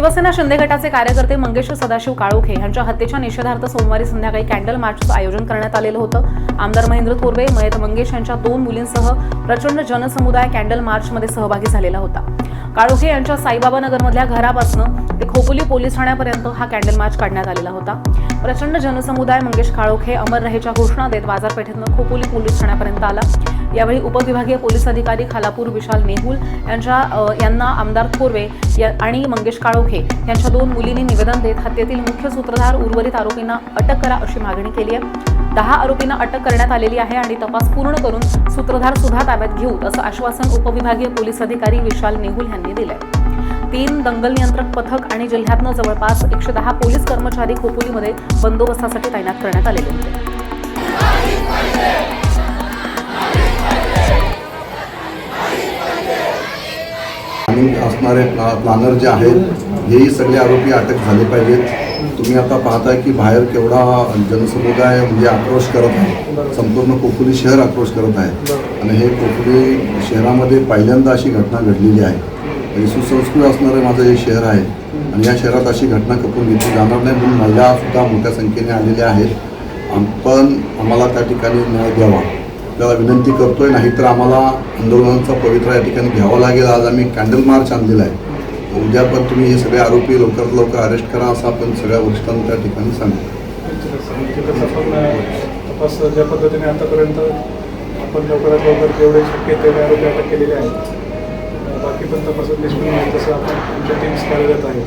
शिवसेना शिंदे गटाचे कार्यकर्ते मंगेश सदाशिव काळोखे यांच्या हत्येच्या निषेधार्थ सोमवारी संध्याकाळी कॅन्डल मार्चचं आयोजन करण्यात आलेलं होतं. आमदार महेंद्र थोरवे मयत मंगेश यांच्या दोन मुलींसह प्रचंड जनसमुदाय कॅन्डल मार्चमध्ये सहभागी झालेला होता. काळोखे यांच्या साईबाबा नगरमधल्या घरापासून ते खोपोली पोलीस ठाण्यापर्यंत हा कॅन्डल मार्च काढण्यात आलेला होता. प्रचंड जनसमुदाय मंगेश काळोखे अमर रहेच्या घोषणा देत बाजारपेठेतनं खोपोली पोलीस ठाण्यापर्यंत आला. यावेळी उपविभागीय पोलीस अधिकारी खालापूर विशाल नेहुल यांच्या यांना आमदार थोरवे आणि मंगेश काळोखे यांच्या दोन मुलींनी निवेदन देत हत्येतील मुख्य सूत्रधार उर्वरित आरोपींना अटक करा अशी मागणी केली आहे. दहा आरोपींना अटक करण्यात आलेली आहे आणि तपास पूर्ण करून सूत्रधार सुद्धा ताब्यात घेऊ असं आश्वासन उपविभागीय पोलीस अधिकारी विशाल नेहुल यांनी दिलंय. तीन दंगल नियंत्रक पथक आणि जिल्ह्यातनं जवळपास एकशे दहा पोलीस कर्मचारी खोपोलीमध्ये बंदोबस्तासाठी तैनात करण्यात आलेले होते. आणि असणारे प्ला प्लानर जे आहेत हेही सगळे आरोपी अटक झाले पाहिजेत. तुम्ही आता पाहताय की बाहेर केवढा जनसमुदाय म्हणजे आक्रोश करत आहे. संपूर्ण कोकणी शहर आक्रोश करत आहे. आणि हे कोकणी शहरामध्ये पहिल्यांदा अशी घटना घडलेली आहे. आणि सुसंस्कृत असणारं माझं हे शहर आहे. आणि या शहरात अशी घटना खपून घेतली जाणार नाही म्हणून महिलासुद्धा मोठ्या संख्येने आलेल्या आहेत. पण आम्हाला त्या ठिकाणी न्याय द्यावा. त्याला विनंती करतोय नाहीतर आम्हाला आंदोलनाचा पवित्रा या ठिकाणी घ्यावा लागेल. आज आम्ही कॅन्डल मार्च आणलेला आहे. उद्या पण तुम्ही हे सगळे आरोपी लवकरात लवकर अरेस्ट करा असं आपण सगळ्या वरिष्ठांना त्या ठिकाणी सांगितलं. तिथं तपास ज्या पद्धतीने आतापर्यंत आपण लवकरात लवकर जेवढे शक्य तेवढे आरोपी अटक केलेले आहेत. बाकी पण तपासात निष्पन्न तसं आपण आमच्या टीम्स कार्यरत आहे.